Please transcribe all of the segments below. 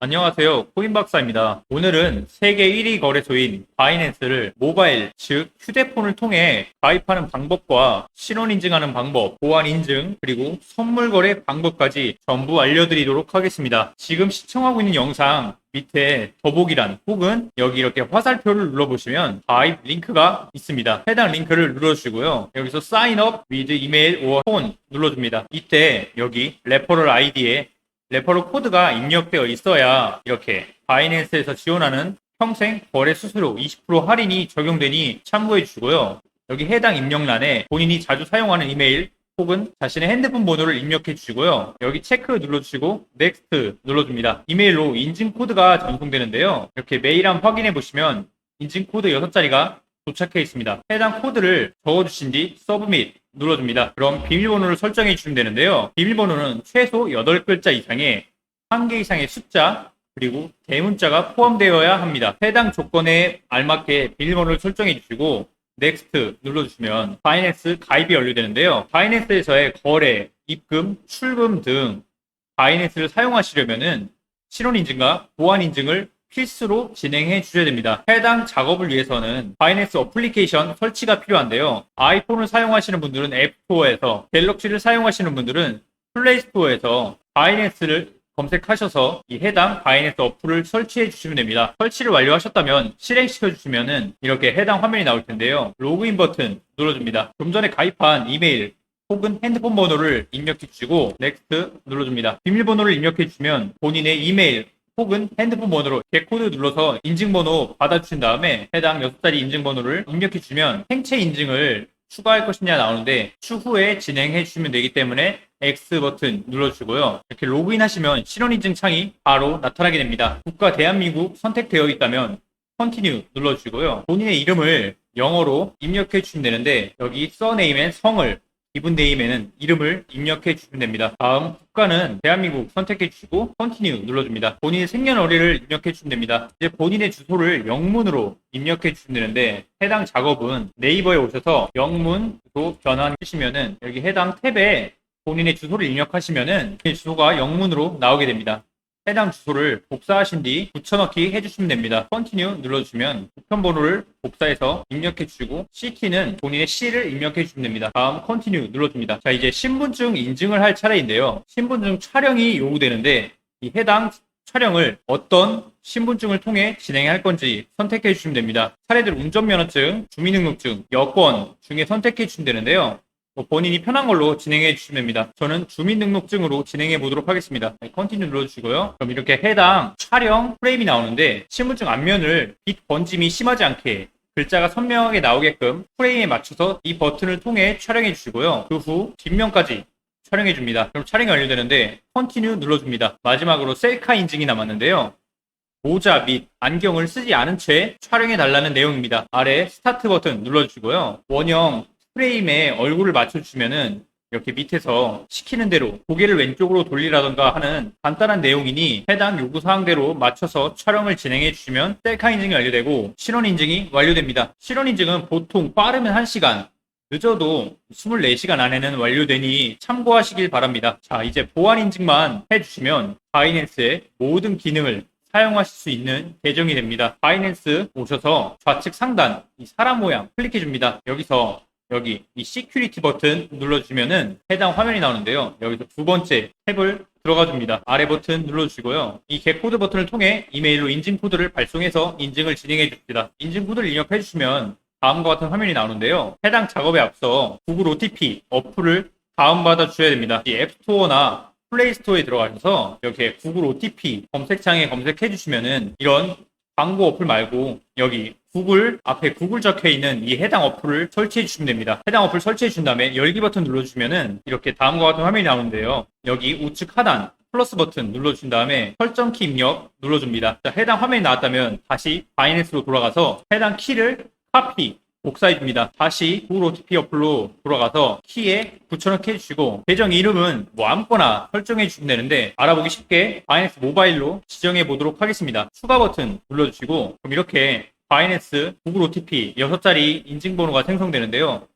안녕하세요. 코인박사입니다. 오늘은 세계 1위 거래소인 바이낸스를 모바일, 즉 휴대폰을 통해 가입하는 방법과 신원 인증하는 방법, 보안 인증, 그리고 선물 거래 방법까지 전부 알려드리도록 하겠습니다. 지금 시청하고 있는 영상 밑에 더보기란 혹은 여기 이렇게 화살표를 눌러보시면 가입 링크가 있습니다. 해당 링크를 눌러주시고요. 여기서 sign up with email or phone 눌러줍니다. 이때 여기 레퍼럴 아이디에 레퍼럴 코드가 입력되어 있어야 이렇게 바이낸스에서 지원하는 평생 거래 수수료 20% 할인이 적용되니 참고해 주시고요. 여기 해당 입력란에 본인이 자주 사용하는 이메일 혹은 자신의 핸드폰 번호를 입력해 주시고요. 여기 체크 눌러주시고 넥스트 눌러줍니다. 이메일로 인증 코드가 전송되는데요. 이렇게 메일함 확인해 보시면 인증 코드 6자리가 도착해 있습니다. 해당 코드를 적어주신 뒤 서브밋 눌러줍니다. 그럼 비밀번호를 설정해 주시면 되는데요. 비밀번호는 최소 8글자 이상의 1개 이상의 숫자 그리고 대문자가 포함되어야 합니다. 해당 조건에 알맞게 비밀번호를 설정해 주시고 넥스트 눌러주시면 바이낸스 가입이 완료되는데요. 바이낸스에서의 거래, 입금, 출금 등 바이낸스를 사용하시려면은 신원인증과 보안인증을 필수로 진행해 주셔야 됩니다. 해당 작업을 위해서는 바이낸스 어플리케이션 설치가 필요한데요. 아이폰을 사용하시는 분들은 앱스토어에서, 갤럭시를 사용하시는 분들은 플레이스토어에서 바이낸스를 검색하셔서 이 해당 바이낸스 어플을 설치해 주시면 됩니다. 설치를 완료하셨다면 실행시켜 주시면은 이렇게 해당 화면이 나올 텐데요. 로그인 버튼 눌러줍니다. 좀 전에 가입한 이메일 혹은 핸드폰 번호를 입력해 주시고 넥스트 눌러줍니다. 비밀번호를 입력해 주시면 본인의 이메일 혹은 핸드폰 번호로 개코드 눌러서 인증번호 받아주신 다음에 해당 6자리 인증번호를 입력해 주면 생체 인증을 추가할 것이냐 나오는데 추후에 진행해 주시면 되기 때문에 X 버튼 눌러주시고요. 이렇게 로그인 하시면 실원인증 창이 바로 나타나게 됩니다. 국가 대한민국 선택되어 있다면 컨티뉴 눌러주시고요. 본인의 이름을 영어로 입력해 주시면 되는데 여기 써네임엔 성을 기분 네임에는 이름을 입력해 주시면 됩니다. 다음 국가는 대한민국 선택해 주시고 컨티뉴 눌러줍니다. 본인의 생년월일을 입력해 주시면 됩니다. 이제 본인의 주소를 영문으로 입력해 주시면 되는데 해당 작업은 네이버에 오셔서 영문 주소 변환하시면은 여기 해당 탭에 본인의 주소를 입력하시면은 이 주소가 영문으로 나오게 됩니다. 해당 주소를 복사하신 뒤 붙여넣기 해주시면 됩니다. 컨티뉴 눌러주시면 우편번호를 복사해서 입력해 주시고 CT는 본인의 C를 입력해 주시면 됩니다. 다음 컨티뉴 눌러줍니다. 자 이제 신분증 인증을 할 차례인데요. 신분증 촬영이 요구되는데 이 해당 촬영을 어떤 신분증을 통해 진행할 건지 선택해 주시면 됩니다. 차례대로 운전면허증, 주민등록증, 여권 중에 선택해 주시면 되는데요. 뭐 본인이 편한 걸로 진행해 주시면 됩니다. 저는 주민등록증으로 진행해 보도록 하겠습니다. 네, 컨티뉴 눌러주시고요. 그럼 이렇게 해당 촬영 프레임이 나오는데 신분증 앞면을 빛 번짐이 심하지 않게 글자가 선명하게 나오게끔 프레임에 맞춰서 이 버튼을 통해 촬영해 주시고요. 그 후 뒷면까지 촬영해 줍니다. 그럼 촬영이 완료되는데 컨티뉴 눌러줍니다. 마지막으로 셀카 인증이 남았는데요. 모자 및 안경을 쓰지 않은 채 촬영해 달라는 내용입니다. 아래 스타트 버튼 눌러주시고요. 원형 프레임에 얼굴을 맞춰주시면은 이렇게 밑에서 시키는 대로 고개를 왼쪽으로 돌리라던가 하는 간단한 내용이니 해당 요구 사항대로 맞춰서 촬영을 진행해 주시면 셀카 인증이 완료되고 신원 인증이 완료됩니다. 신원 인증은 보통 빠르면 1시간, 늦어도 24시간 안에는 완료되니 참고하시길 바랍니다. 자, 이제 보안 인증만 해주시면 바이낸스의 모든 기능을 사용하실 수 있는 계정이 됩니다. 바이낸스 오셔서 좌측 상단 이 사람 모양 클릭해 줍니다. 여기서 여기 이 시큐리티 버튼 눌러주면은 해당 화면이 나오는데요. 여기서 두 번째 탭을 들어가 줍니다. 아래 버튼 눌러주시고요. 이 겟코드 버튼을 통해 이메일로 인증 코드를 발송해서 인증을 진행해 줍니다. 인증 코드를 입력해 주시면 다음과 같은 화면이 나오는데요. 해당 작업에 앞서 구글 OTP 어플을 다운받아 주셔야 됩니다. 이 앱스토어나 플레이스토어에 들어가셔서 이렇게 구글 OTP 검색창에 검색해 주시면은 이런 광고 어플 말고 여기 구글 앞에 구글 적혀 있는 이 해당 어플을 설치해 주시면 됩니다. 해당 어플 설치해 준 다음에 열기 버튼 눌러주시면은 이렇게 다음과 같은 화면이 나오는데요. 여기 우측 하단 플러스 버튼 눌러주신 다음에 설정 키 입력 눌러줍니다. 자, 해당 화면이 나왔다면 다시 바이낸스로 돌아가서 해당 키를 카피 줍니다. 다시 구글 OTP 어플로 돌아가서 키에 붙여넣기 해주시고 계정 이름은 뭐 아무거나 설정해 주시면 되는데 알아보기 쉽게 바이낸스 모바일로 지정해 보도록 하겠습니다. 추가 버튼 눌러주시고 그럼 이렇게 바이낸스 구글 OTP 6자리 인증번호가 생성되는데요.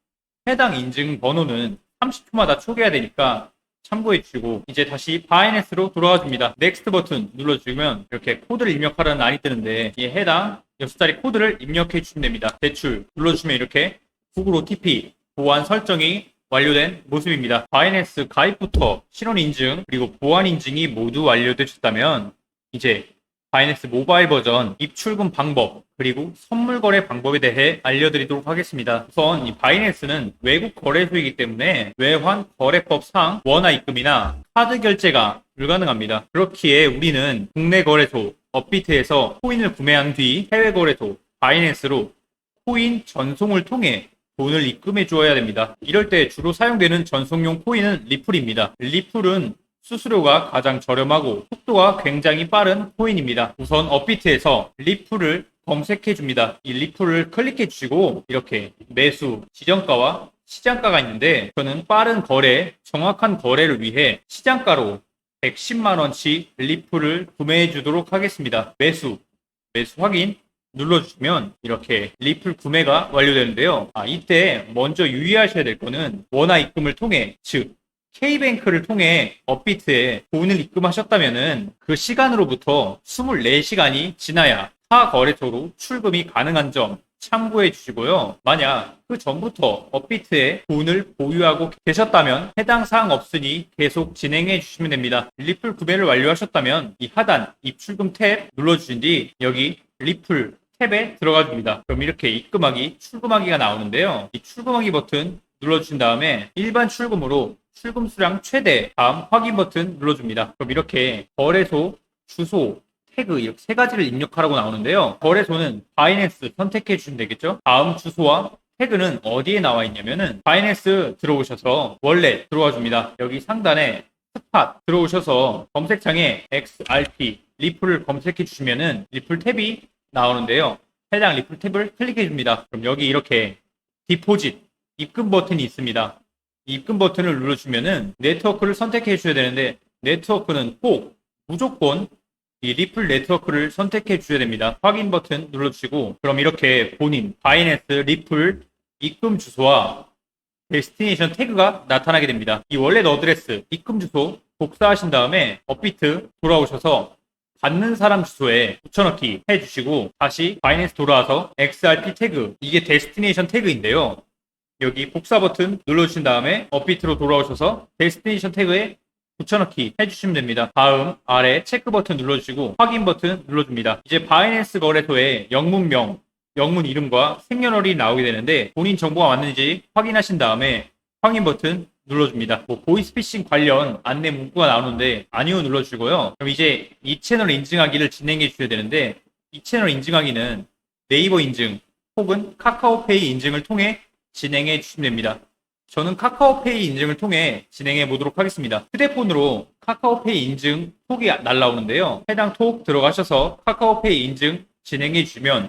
해당 인증 번호는 30초마다 초기화 되니까 참고해 주시고 이제 다시 바이낸스로 돌아와 줍니다. 넥스트 버튼 눌러주면 이렇게 코드를 입력하라는 안이 뜨는데 이 해당 6자리 코드를 입력해 주시면 됩니다. 대출 눌러주시면 이렇게 구글 OTP 보안 설정이 완료된 모습입니다. 바이낸스 가입부터 신원 인증 그리고 보안 인증이 모두 완료되셨다면 이제 바이낸스 모바일 버전 입출금 방법 그리고 선물 거래 방법에 대해 알려드리도록 하겠습니다. 우선 이 바이낸스는 외국 거래소이기 때문에 외환 거래법상 원화 입금이나 카드 결제가 불가능합니다. 그렇기에 우리는 국내 거래소 업비트에서 코인을 구매한 뒤 해외 거래소 바이낸스로 코인 전송을 통해 돈을 입금해 주어야 됩니다. 이럴 때 주로 사용되는 전송용 코인은 리플입니다. 리플은 수수료가 가장 저렴하고 속도가 굉장히 빠른 코인입니다. 우선 업비트에서 리플을 검색해 줍니다. 이 리플을 클릭해 주시고 이렇게 매수 지정가와 시장가가 있는데 저는 빠른 거래, 정확한 거래를 위해 시장가로 110만 원치 리플을 구매해 주도록 하겠습니다. 매수, 매수 확인 눌러주시면 이렇게 리플 구매가 완료되는데요. 아, 이때 먼저 유의하셔야 될 거는 원화 입금을 통해 즉 K뱅크를 통해 업비트에 돈을 입금하셨다면은 그 시간으로부터 24시간이 지나야 타 거래소로 출금이 가능한 점 참고해 주시고요. 만약 그 전부터 업비트에 돈을 보유하고 계셨다면 해당 사항 없으니 계속 진행해 주시면 됩니다. 리플 구매를 완료하셨다면 이 하단 입출금 탭 눌러주신 뒤 여기 리플 탭에 들어가 줍니다. 그럼 이렇게 입금하기, 출금하기가 나오는데요. 이 출금하기 버튼 눌러주신 다음에 일반 출금으로 출금 수량 최대 다음 확인 버튼 눌러줍니다. 그럼 이렇게 거래소 주소 태그 이렇게 세 가지를 입력하라고 나오는데요. 거래소는 바이낸스 선택해 주시면 되겠죠. 다음 주소와 태그는 어디에 나와 있냐면은 바이낸스 들어오셔서 월렛 들어와 줍니다. 여기 상단에 스팟 들어오셔서 검색창에 XRP 리플을 검색해 주시면은 리플 탭이 나오는데요. 해당 리플 탭을 클릭해 줍니다. 그럼 여기 이렇게 디포짓 입금 버튼이 있습니다. 이 입금 버튼을 눌러주면은 네트워크를 선택해 주셔야 되는데 네트워크는 꼭 무조건 이 리플 네트워크를 선택해 주셔야 됩니다. 확인 버튼 눌러주시고 그럼 이렇게 본인 바이낸스 리플 입금 주소와 데스티네이션 태그가 나타나게 됩니다. 이 월렛 어드레스 입금 주소 복사하신 다음에 업비트 돌아오셔서 받는 사람 주소에 붙여넣기 해주시고 다시 바이낸스 돌아와서 XRP 태그 이게 데스티네이션 태그인데요. 여기 복사 버튼 눌러주신 다음에 업비트로 돌아오셔서 데스티네이션 태그에 붙여넣기 해주시면 됩니다. 다음 아래 체크 버튼 눌러주시고 확인 버튼 눌러줍니다. 이제 바이낸스 거래소의 영문명, 영문 이름과 생년월일이 나오게 되는데 본인 정보가 맞는지 확인하신 다음에 확인 버튼 눌러줍니다. 뭐 보이스피싱 관련 안내 문구가 나오는데 아니요 눌러주시고요. 그럼 이제 이 채널 인증하기를 진행해 주셔야 되는데 이 채널 인증하기는 네이버 인증 혹은 카카오페이 인증을 통해 진행해 주시면 됩니다. 저는 카카오페이 인증을 통해 진행해 보도록 하겠습니다. 휴대폰으로 카카오페이 인증 톡이 날라오는데요. 해당 톡 들어가셔서 카카오페이 인증 진행해 주면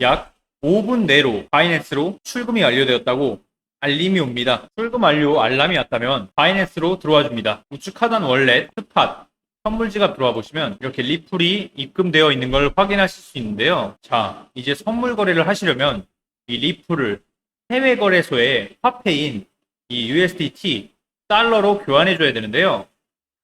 약 5분 내로 바이낸스로 출금이 완료되었다고 알림이 옵니다. 출금 완료 알람이 왔다면 바이낸스로 들어와 줍니다. 우측 하단 월렛, 스팟, 선물 지갑 들어와 보시면 이렇게 리플이 입금되어 있는 걸 확인하실 수 있는데요. 자, 이제 선물 거래를 하시려면 이 리플을 해외 거래소의 화폐인 이 USDT 달러로 교환해 줘야 되는데요.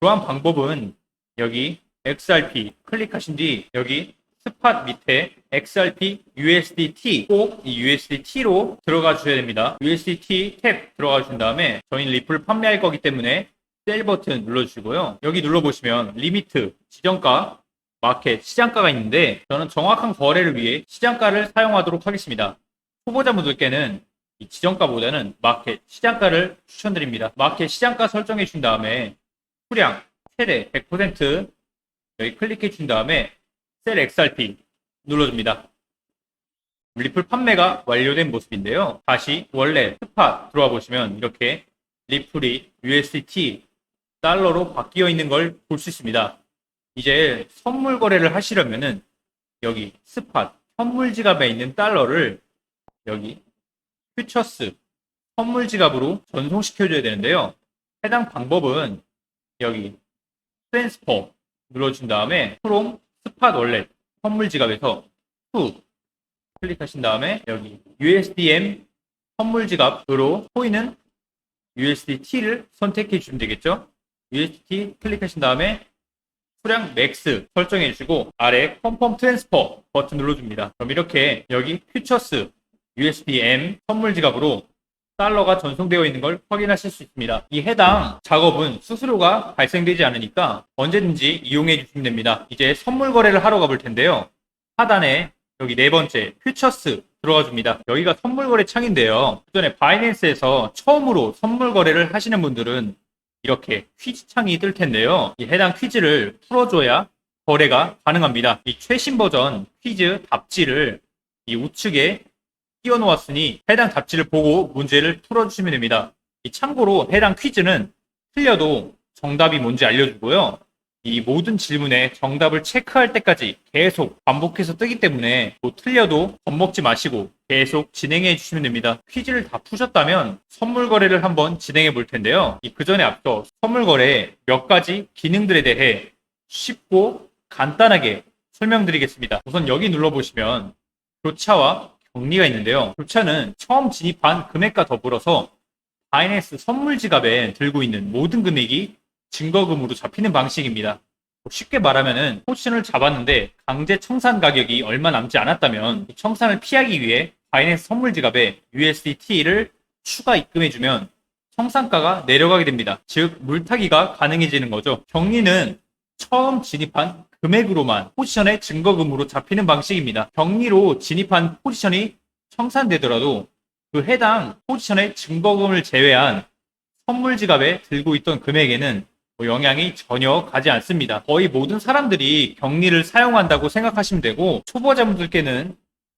교환 방법은 여기 XRP 클릭하신 뒤 여기 스팟 밑에 XRP USDT 꼭 이 USDT로 들어가 주셔야 됩니다. USDT 탭 들어가 주신 다음에 저희는 리플 판매할 거기 때문에 셀 버튼 눌러주시고요. 여기 눌러보시면 리미트, 지정가, 마켓, 시장가가 있는데 저는 정확한 거래를 위해 시장가를 사용하도록 하겠습니다. 초보자분들께는 이 지정가보다는 마켓, 시장가를 추천드립니다. 마켓, 시장가 설정해 준 다음에 수량 최대 100% 여기 클릭해 준 다음에 셀 XRP 눌러줍니다. 리플 판매가 완료된 모습인데요. 다시 원래 스팟 들어와 보시면 이렇게 리플이 USDT 달러로 바뀌어 있는 걸 볼 수 있습니다. 이제 선물 거래를 하시려면은 여기 스팟 선물 지갑에 있는 달러를 여기 퓨처스 선물 지갑으로 전송시켜줘야 되는데요. 해당 방법은 여기 트랜스퍼 눌러준 다음에 프롬 스팟 월렛 선물 지갑에서 투 클릭하신 다음에 여기 USDM 선물 지갑으로 코인은 USDT를 선택해 주시면 되겠죠. USDT 클릭하신 다음에 수량 맥스 설정해 주시고 아래 컨펌 트랜스퍼 버튼 눌러줍니다. 그럼 이렇게 여기 퓨처스 USDM 선물 지갑으로 달러가 전송되어 있는 걸 확인하실 수 있습니다. 이 해당 작업은 수수료가 발생되지 않으니까 언제든지 이용해 주시면 됩니다. 이제 선물 거래를 하러 가볼 텐데요. 하단에 여기 네 번째 퓨처스 들어가 줍니다. 여기가 선물 거래 창인데요. 그전에 바이낸스에서 처음으로 선물 거래를 하시는 분들은 이렇게 퀴즈 창이 뜰 텐데요. 이 해당 퀴즈를 풀어줘야 거래가 가능합니다. 이 최신 버전 퀴즈 답지를 이 우측에 띄워 놓았으니 해당 답지를 보고 문제를 풀어주시면 됩니다. 이 참고로 해당 퀴즈는 틀려도 정답이 뭔지 알려주고요. 이 모든 질문에 정답을 체크할 때까지 계속 반복해서 뜨기 때문에 또 틀려도 겁먹지 마시고 계속 진행해 주시면 됩니다. 퀴즈를 다 푸셨다면 선물 거래를 한번 진행해 볼 텐데요. 이그 전에 앞서 선물 거래 몇 가지 기능들에 대해 쉽고 간단하게 설명드리겠습니다. 우선 여기 눌러보시면 교차와 격리가 있는데요. 교차는 처음 진입한 금액과 더불어서 바이낸스 선물 지갑에 들고 있는 모든 금액이 증거금으로 잡히는 방식입니다. 쉽게 말하면은 포지션을 잡았는데 강제 청산 가격이 얼마 남지 않았다면 이 청산을 피하기 위해 바이낸스 선물 지갑에 USDT를 추가 입금해주면 청산가가 내려가게 됩니다. 즉 물타기가 가능해지는 거죠. 격리는 처음 진입한 금액으로만 포지션의 증거금으로 잡히는 방식입니다. 격리로 진입한 포지션이 청산되더라도 그 해당 포지션의 증거금을 제외한 선물 지갑에 들고 있던 금액에는 뭐 영향이 전혀 가지 않습니다. 거의 모든 사람들이 격리를 사용한다고 생각하시면 되고 초보자분들께는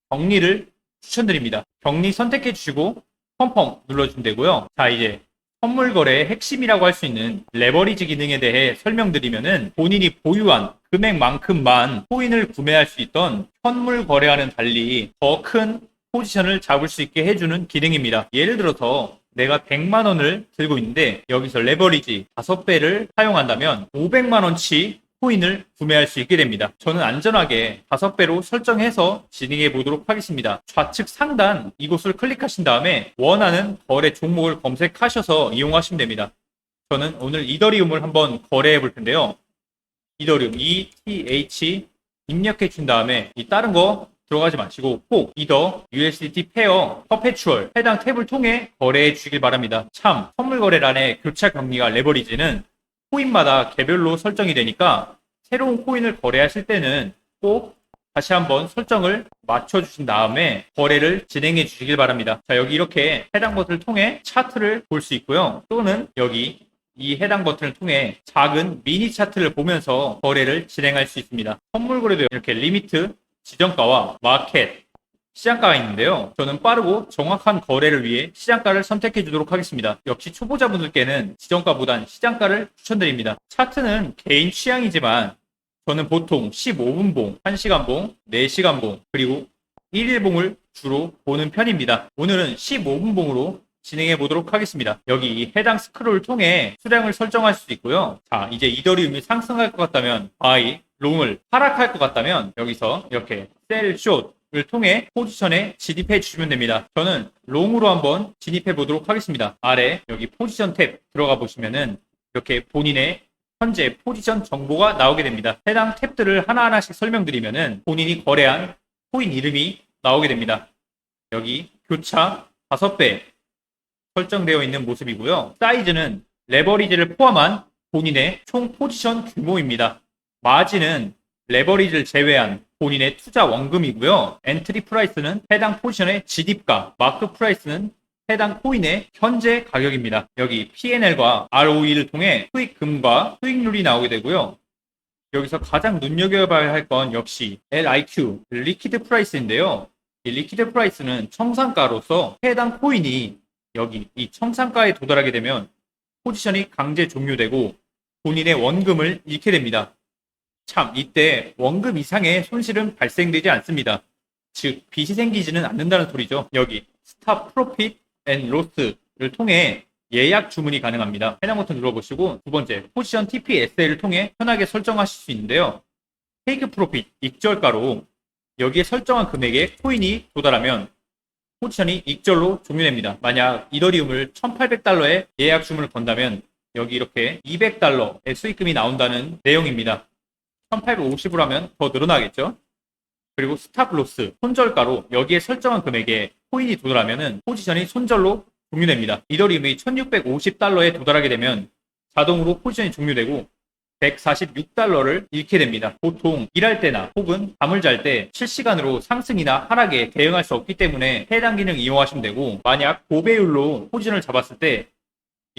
격리를 추천드립니다. 격리 선택해 주시고 펌펌 눌러주면 되고요. 자 이제 선물 거래의 핵심이라고 할 수 있는 레버리지 기능에 대해 설명드리면은 본인이 보유한 금액만큼만 코인을 구매할 수 있던 현물 거래와는 달리 더 큰 포지션을 잡을 수 있게 해주는 기능입니다. 예를 들어서 내가 100만 원을 들고 있는데 여기서 레버리지 5배를 사용한다면 500만 원치 코인을 구매할 수 있게 됩니다. 저는 안전하게 5배로 설정해서 진행해 보도록 하겠습니다. 좌측 상단 이곳을 클릭하신 다음에 원하는 거래 종목을 검색하셔서 이용하시면 됩니다. 저는 오늘 이더리움을 한번 거래해 볼 텐데요. 이더리움 ETH 입력해 준 다음에 이 다른 거 들어가지 마시고 꼭 이더 USDT 페어 퍼페추얼 해당 탭을 통해 거래해 주길 바랍니다. 참 선물 거래란의 교차 격리와 레버리지는 코인마다 개별로 설정이 되니까 새로운 코인을 거래하실 때는 꼭 다시 한번 설정을 맞춰주신 다음에 거래를 진행해 주시길 바랍니다. 자, 여기 이렇게 해당 버튼을 통해 차트를 볼 수 있고요. 또는 여기 이 해당 버튼을 통해 작은 미니 차트를 보면서 거래를 진행할 수 있습니다. 선물 거래도 이렇게 리미트, 지정가와 마켓, 시장가가 있는데요. 저는 빠르고 정확한 거래를 위해 시장가를 선택해 주도록 하겠습니다. 역시 초보자분들께는 지정가보단 시장가를 추천드립니다. 차트는 개인 취향이지만 저는 보통 15분봉, 1시간봉, 4시간봉, 그리고 1일봉을 주로 보는 편입니다. 오늘은 15분봉으로 진행해 보도록 하겠습니다. 여기 해당 스크롤을 통해 수량을 설정할 수도 있고요. 자, 이제 이더리움이 상승할 것 같다면 바이, 롱을 하락할 것 같다면 여기서 이렇게 셀, 숏, 을 통해 포지션에 진입해 주시면 됩니다. 저는 롱으로 한번 진입해 보도록 하겠습니다. 아래 여기 포지션 탭 들어가 보시면은 이렇게 본인의 현재 포지션 정보가 나오게 됩니다. 해당 탭들을 하나하나씩 설명드리면은 본인이 거래한 코인 이름이 나오게 됩니다. 여기 교차 5배 설정되어 있는 모습이고요. 사이즈는 레버리지를 포함한 본인의 총 포지션 규모입니다. 마진은 레버리지를 제외한 본인의 투자 원금이고요. 엔트리 프라이스는 해당 포지션의 지입가, 마크 프라이스는 해당 코인의 현재 가격입니다. 여기 P&L과 ROE를 통해 수익금과 수익률이 나오게 되고요. 여기서 가장 눈여겨봐야 할 건 역시 LIQ, 리퀴드 프라이스인데요. 이 리퀴드 프라이스는 청산가로서 해당 코인이 여기 이 청산가에 도달하게 되면 포지션이 강제 종료되고 본인의 원금을 잃게 됩니다. 참, 이때 원금 이상의 손실은 발생되지 않습니다. 즉, 빚이 생기지는 않는다는 소리죠. 여기 스탑 프로핏 앤 로스를 통해 예약 주문이 가능합니다. 해당 버튼 눌러보시고 두 번째 포지션 TPSL을 통해 편하게 설정하실 수 있는데요. 테이크 프로핏 익절가로 여기에 설정한 금액에 코인이 도달하면 포지션이 익절로 종료됩니다. 만약 이더리움을 1800달러에 예약 주문을 건다면 여기 이렇게 200달러의 수익금이 나온다는 내용입니다. 1850으로 하면 더 늘어나겠죠? 그리고 스탑 로스, 손절가로 여기에 설정한 금액에 코인이 도달하면은 포지션이 손절로 종료됩니다. 이더리움이 1650달러에 도달하게 되면 자동으로 포지션이 종료되고 146달러를 잃게 됩니다. 보통 일할 때나 혹은 잠을 잘 때 실시간으로 상승이나 하락에 대응할 수 없기 때문에 해당 기능 이용하시면 되고 만약 고배율로 포지션을 잡았을 때이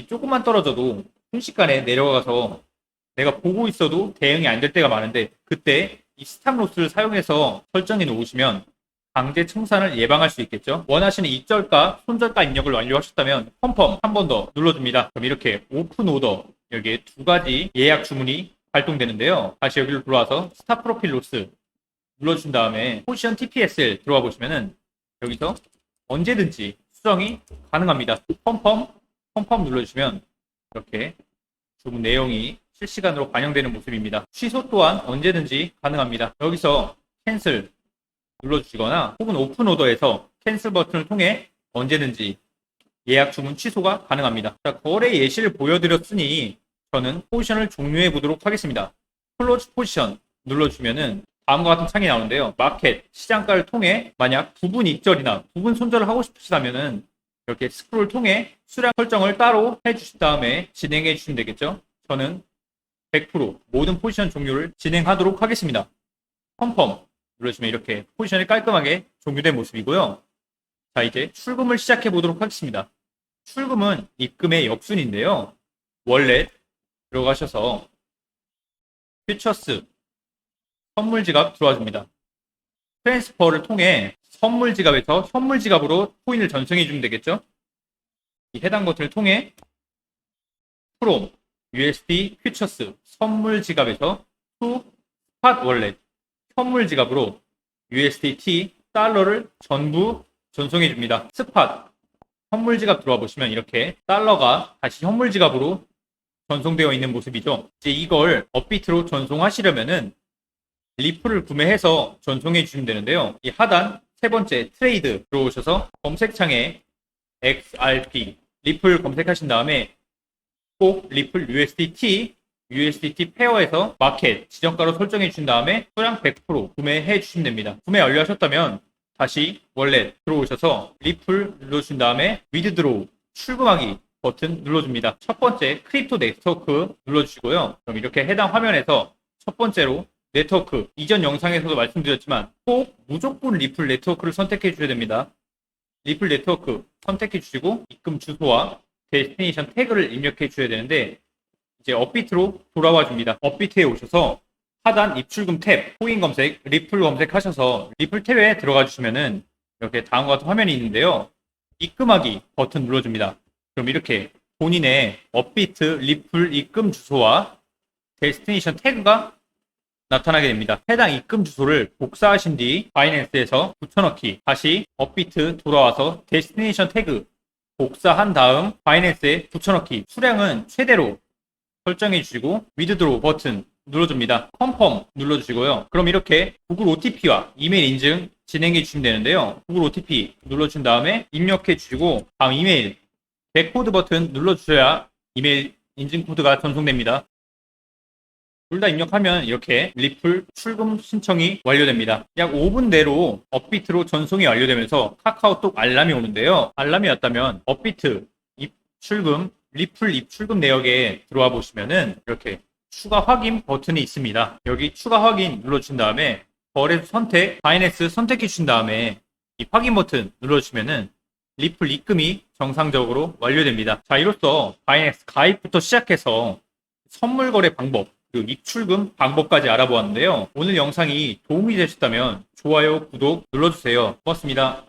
조금만 떨어져도 순식간에 내려가서 내가 보고 있어도 대응이 안 될 때가 많은데 그때 이 스탑 로스를 사용해서 설정해 놓으시면 강제 청산을 예방할 수 있겠죠. 원하시는 입절가, 손절가 입력을 완료하셨다면 펌펌 한 번 더 눌러줍니다. 그럼 이렇게 오픈 오더 여기에 두 가지 예약 주문이 발동되는데요. 다시 여기로 들어와서 스탑 프로필 로스 눌러주신 다음에 포지션 TPSL 들어와 보시면은 여기서 언제든지 수정이 가능합니다. 펌펌 펌펌 눌러주시면 이렇게 주문 내용이 실시간으로 반영되는 모습입니다. 취소 또한 언제든지 가능합니다. 여기서 캔슬 눌러주시거나 혹은 오픈 오더에서 캔슬 버튼을 통해 언제든지 예약 주문 취소가 가능합니다. 자, 거래 예시를 보여드렸으니 저는 포지션을 종료해 보도록 하겠습니다. 클로즈 포지션 눌러주면은 다음과 같은 창이 나오는데요. 마켓, 시장가를 통해 만약 부분 입절이나 부분 손절을 하고 싶으시다면은 이렇게 스크롤 통해 수량 설정을 따로 해주신 다음에 진행해 주시면 되겠죠. 저는 100% 모든 포지션 종료를 진행하도록 하겠습니다. 펌펌 눌러주시면 이렇게 포지션이 깔끔하게 종료된 모습이고요. 자, 이제 출금을 시작해 보도록 하겠습니다. 출금은 입금의 역순인데요. 월렛 들어가셔서 퓨처스 선물 지갑 들어와 줍니다. 트랜스퍼를 통해 선물 지갑에서 현물 지갑으로 코인을 전송해 주면 되겠죠? 이 해당 버튼을 통해 프롬 USD 퓨처스 선물 지갑에서 투 스팟 월렛 현물 지갑으로 USDT 달러를 전부 전송해 줍니다. 스팟 현물 지갑 들어와 보시면 이렇게 달러가 다시 현물 지갑으로 전송되어 있는 모습이죠. 이제 이걸 업비트로 전송하시려면은 리플을 구매해서 전송해 주시면 되는데요. 이 하단 세 번째 트레이드 들어오셔서 검색창에 XRP 리플 검색하신 다음에 꼭 리플 USDT USDT 페어에서 마켓 지정가로 설정해 주신 다음에 수량 100% 구매해 주시면 됩니다. 구매 완료하셨다면 다시 월렛 들어오셔서 리플 눌러주신 다음에 위드드로우 출금하기 버튼 눌러줍니다. 첫 번째 크립토 네트워크 눌러주시고요. 그럼 이렇게 해당 화면에서 첫 번째로 네트워크 이전 영상에서도 말씀드렸지만 꼭 무조건 리플 네트워크를 선택해 주셔야 됩니다. 리플 네트워크 선택해 주시고 입금 주소와 데스티네이션 태그를 입력해 주셔야 되는데 이제 업비트로 돌아와 줍니다. 업비트에 오셔서 하단 입출금 탭, 코인 검색, 리플 검색하셔서 리플 탭에 들어가 주시면은 이렇게 다음과 같은 화면이 있는데요. 입금하기 버튼 눌러줍니다. 그럼 이렇게 본인의 업비트 리플 입금 주소와 데스티네이션 태그가 나타나게 됩니다. 해당 입금 주소를 복사하신 뒤 바이낸스에서 붙여넣기 다시 업비트 돌아와서 데스티네이션 태그 복사한 다음 바이낸스에 붙여넣기 수량은 최대로 설정해 주시고 위드드로우 버튼 눌러줍니다. 펌펌 눌러주시고요. 그럼 이렇게 구글 OTP와 이메일 인증 진행해 주시면 되는데요. 구글 OTP 눌러준 다음에 입력해 주시고 다음 이메일 백코드 버튼 눌러주셔야 이메일 인증 코드가 전송됩니다. 둘 다 입력하면 이렇게 리플 출금 신청이 완료됩니다. 약 5분 내로 업비트로 전송이 완료되면서 카카오톡 알람이 오는데요. 알람이 왔다면 업비트 입출금 리플 입출금 내역에 들어와 보시면은 이렇게 추가 확인 버튼이 있습니다. 여기 추가 확인 눌러주신 다음에 거래소 선택, 바이낸스 선택해 주신 다음에 이 확인 버튼 눌러주시면은 리플 입금이 정상적으로 완료됩니다. 자, 이로써 바이낸스 가입부터 시작해서 선물 거래 방법, 그리고 입출금 방법까지 알아보았는데요. 오늘 영상이 도움이 되셨다면 좋아요, 구독 눌러주세요. 고맙습니다.